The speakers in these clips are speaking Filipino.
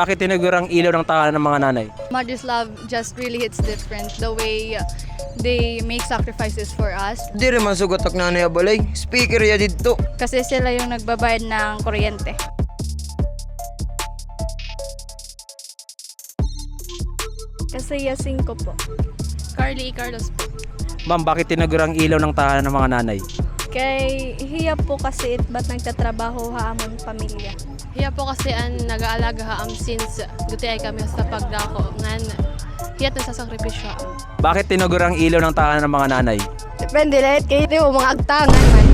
Bakit tinagurang ilaw ng tahanan ng mga nanay? Mother's love just really hits different. The way they make sacrifices for us. Di rin man sugot ak nanay abalay. Speaker ya dito. Kasi sila yung nagbabayad ng kuryente. Kasi yasing ko po. Carly Carlos po. Ma'am, bakit tinagurang ilaw ng tahanan ng mga nanay? Kay hiya po kasi it ba't nagtatrabaho ha amon pamilya. Hiya po kasi ang nag-aalaga ha am since guti ay kami sa pagdako ngan hiyat na sa sakripisyo. Bakit tinagurang ilaw ng tahanan ng mga nanay? Depende lahat kayo ito mga agtangan man.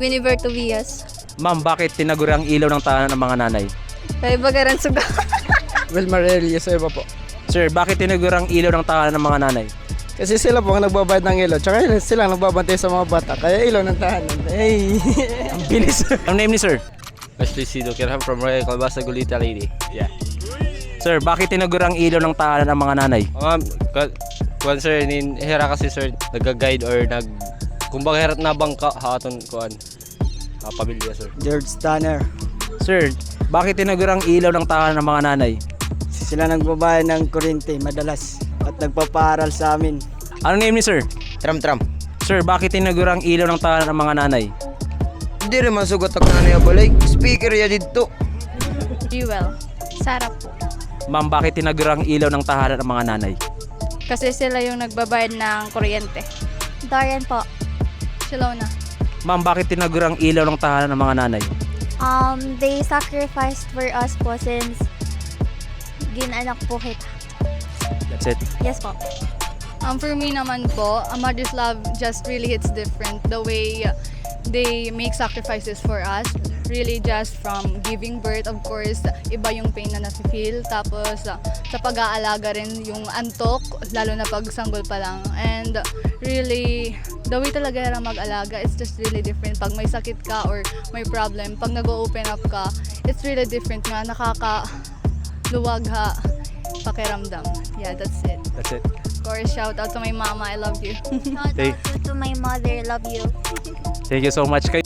Winiver to Vias. Ma'am, bakit tinagurang ilaw ng tahanan ng mga nanay? Kay bagaran suga. Wilmar Elias iba po. Sir, bakit tinagurang ilaw ng tahanan ng mga nanay? Kasi sila po ang nagbabayad ng ilaw. Tsaka sila ang nagbabantay sa mga bata. Kaya ilaw ng tahanan. Hey! Ang bilis. Ang name ni sir? Ashley Sido, Kirham from Royal Calabasa, Gulita Lady. Yeah. Sir, bakit tinagurang ilaw ng tahanan ng mga nanay? Ka- kuan sir, hira kasi sir, nag-guide or nag, kung baka hirat na bangka, haton kuan, uh, pamilya sir. George Tanner. Sir, bakit tinagurang ilaw ng tahanan ng mga nanay? Sila nagbabayad ng kuryente madalas. At nagpapaaral sa amin. Ano name ni sir? Tram-tram. Sir, bakit tinagurang ilaw ng tahanan ng mga nanay? Di rin man sugot ak nanay abalay. Speaker ya dito. Jewel. Sarah po. Ma'am, bakit tinagurang ilaw ng tahanan ng mga nanay? Kasi sila yung nagbabayad ng kuryente. Dorian po. Shilona. Ma'am, bakit tinagurang ilaw ng tahanan ng mga nanay? Um, they sacrificed for us po since ginanak po kita. That's it. Yes po. Um, for me naman po, a mother's love just really hits different. The way they make sacrifices for us, really just from giving birth, of course, iba yung pain na nafe-feel. Tapos, uh, sa pag-aalaga rin yung antok, lalo na pag sanggol pa lang. And really, the way talaga nila mag-alaga, it's just really different. Pag may sakit ka or may problem, pag nag-open up ka, it's really different nga. Nakaka luwag ha pakiramdam. Yeah, that's it. That's it. Of course, shout out to my mama. I love you. Shout Thank- out to my mother. Love you. Thank you so much. Kay